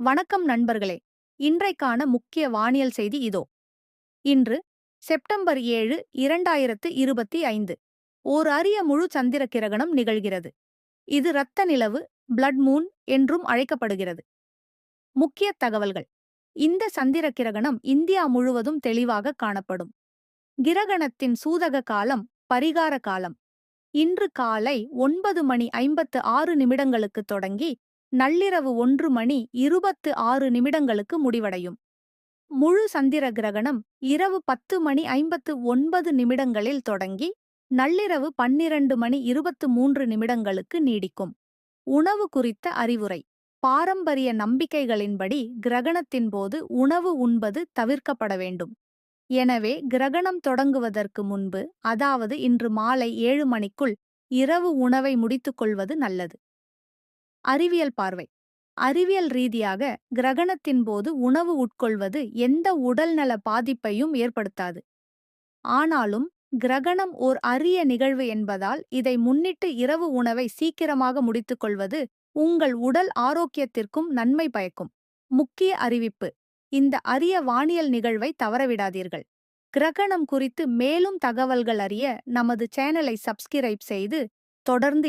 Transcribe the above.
வணக்கம் நண்பர்களே. இன்றைக்கான முக்கிய வானியல் செய்தி இதோ. இன்று செப்டம்பர் ஏழு இரண்டாயிரத்து இருபத்தி ஐந்து. ஓர் அரிய முழு சந்திர கிரகணம் நிகழ்கிறது. இது இரத்த நிலவு பிளட் மூன் என்றும் அழைக்கப்படுகிறது. முக்கிய தகவல்கள். இந்த சந்திர கிரகணம் இந்தியா முழுவதும் தெளிவாக காணப்படும். கிரகணத்தின் சூதக காலம் பரிகார காலம். இன்று காலை ஒன்பது மணி ஐம்பத்து ஆறு நிமிடங்களுக்கு தொடங்கி நள்ளிரவு ஒன்று மணி இருபத்து ஆறு நிமிடங்களுக்கு முடிவடையும். முழு சந்திர கிரகணம் இரவு பத்து மணி ஐம்பத்து ஒன்பது நிமிடங்களில் தொடங்கி நள்ளிரவு பன்னிரண்டு மணி இருபத்து மூன்று நிமிடங்களுக்கு நீடிக்கும். உணவு குறித்த அறிவுரை. பாரம்பரிய நம்பிக்கைகளின்படி கிரகணத்தின் போது உணவு உண்பது தவிர்க்கப்பட வேண்டும். எனவே கிரகணம் தொடங்குவதற்கு முன்பு அதாவது இன்று மாலை ஏழு மணிக்குள் இரவு உணவை முடித்துக்கொள்வது நல்லது. அறிவியல் பார்வை. அறிவியல் ரீதியாக கிரகணத்தின் போது உணவு உட்கொள்வது எந்த உடல்நல பாதிப்பையும் ஏற்படுத்தாது. ஆனாலும் கிரகணம் ஓர் அரிய நிகழ்வு என்பதால் இதை முன்னிட்டு இரவு உணவை சீக்கிரமாக முடித்துக்கொள்வது உங்கள் உடல் ஆரோக்கியத்திற்கும் நன்மை பயக்கும். முக்கிய அறிவிப்பு. இந்த அரிய வானியல் நிகழ்வை தவறவிடாதீர்கள். கிரகணம் குறித்து மேலும் தகவல்கள் அறிய நமது சேனலை சப்ஸ்கிரைப் செய்து தொடர்ந்து